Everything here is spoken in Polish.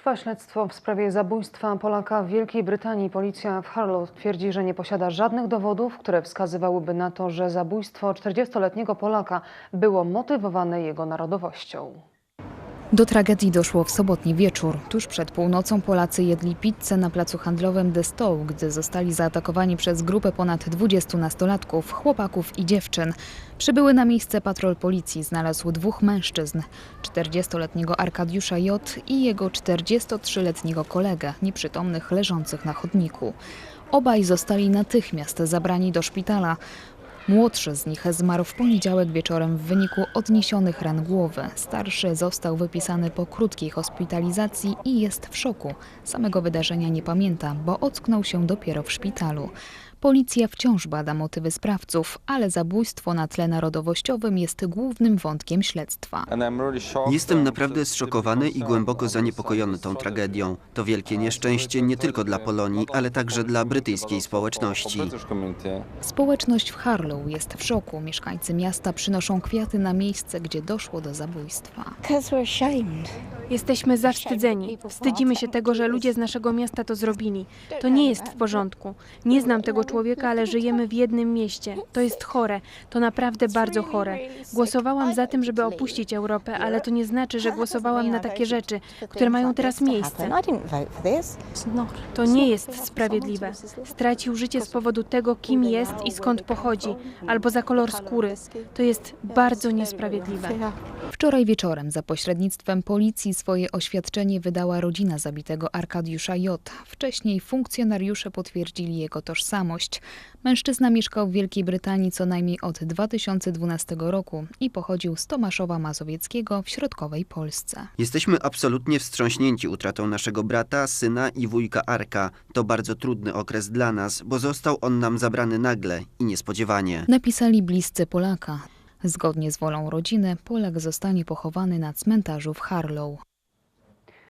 Trwa śledztwo w sprawie zabójstwa Polaka w Wielkiej Brytanii. Policja w Harlow twierdzi, że nie posiada żadnych dowodów, które wskazywałyby na to, że zabójstwo 40-letniego Polaka było motywowane jego narodowością. Do tragedii doszło w sobotni wieczór. Tuż przed północą Polacy jedli pizzę na placu handlowym The Stowe, gdy zostali zaatakowani przez grupę ponad 20 nastolatków, chłopaków i dziewczyn. Przybyły na miejsce patrol policji znalazł dwóch mężczyzn, 40-letniego Arkadiusza J. i jego 43-letniego kolegę, nieprzytomnych leżących na chodniku. Obaj zostali natychmiast zabrani do szpitala. Młodszy z nich zmarł w poniedziałek wieczorem w wyniku odniesionych ran głowy. Starszy został wypisany po krótkiej hospitalizacji i jest w szoku. Samego wydarzenia nie pamięta, bo ocknął się dopiero w szpitalu. Policja wciąż bada motywy sprawców, ale zabójstwo na tle narodowościowym jest głównym wątkiem śledztwa. Jestem naprawdę zszokowany i głęboko zaniepokojony tą tragedią. To wielkie nieszczęście nie tylko dla Polonii, ale także dla brytyjskiej społeczności. Społeczność w Harlow jest w szoku. Mieszkańcy miasta przynoszą kwiaty na miejsce, gdzie doszło do zabójstwa. Jesteśmy zawstydzeni. Wstydzimy się tego, że ludzie z naszego miasta to zrobili. To nie jest w porządku. Nie znam tego człowieka, ale żyjemy w jednym mieście. To jest chore. To naprawdę bardzo chore. Głosowałam za tym, żeby opuścić Europę, ale to nie znaczy, że głosowałam na takie rzeczy, które mają teraz miejsce. This. To nie jest sprawiedliwe. Stracił życie z powodu tego, kim jest i skąd pochodzi, albo za kolor skóry. To jest bardzo niesprawiedliwe. Wczoraj wieczorem za pośrednictwem policji swoje oświadczenie wydała rodzina zabitego Arkadiusza J. Wcześniej funkcjonariusze potwierdzili jego tożsamość. Mężczyzna mieszkał w Wielkiej Brytanii co najmniej od 2012 roku i pochodził z Tomaszowa Mazowieckiego w środkowej Polsce. Jesteśmy absolutnie wstrząśnięci utratą naszego brata, syna i wujka Arka. To bardzo trudny okres dla nas, bo został on nam zabrany nagle i niespodziewanie. Napisali bliscy Polaka. Zgodnie z wolą rodziny, Polak zostanie pochowany na cmentarzu w Harlow.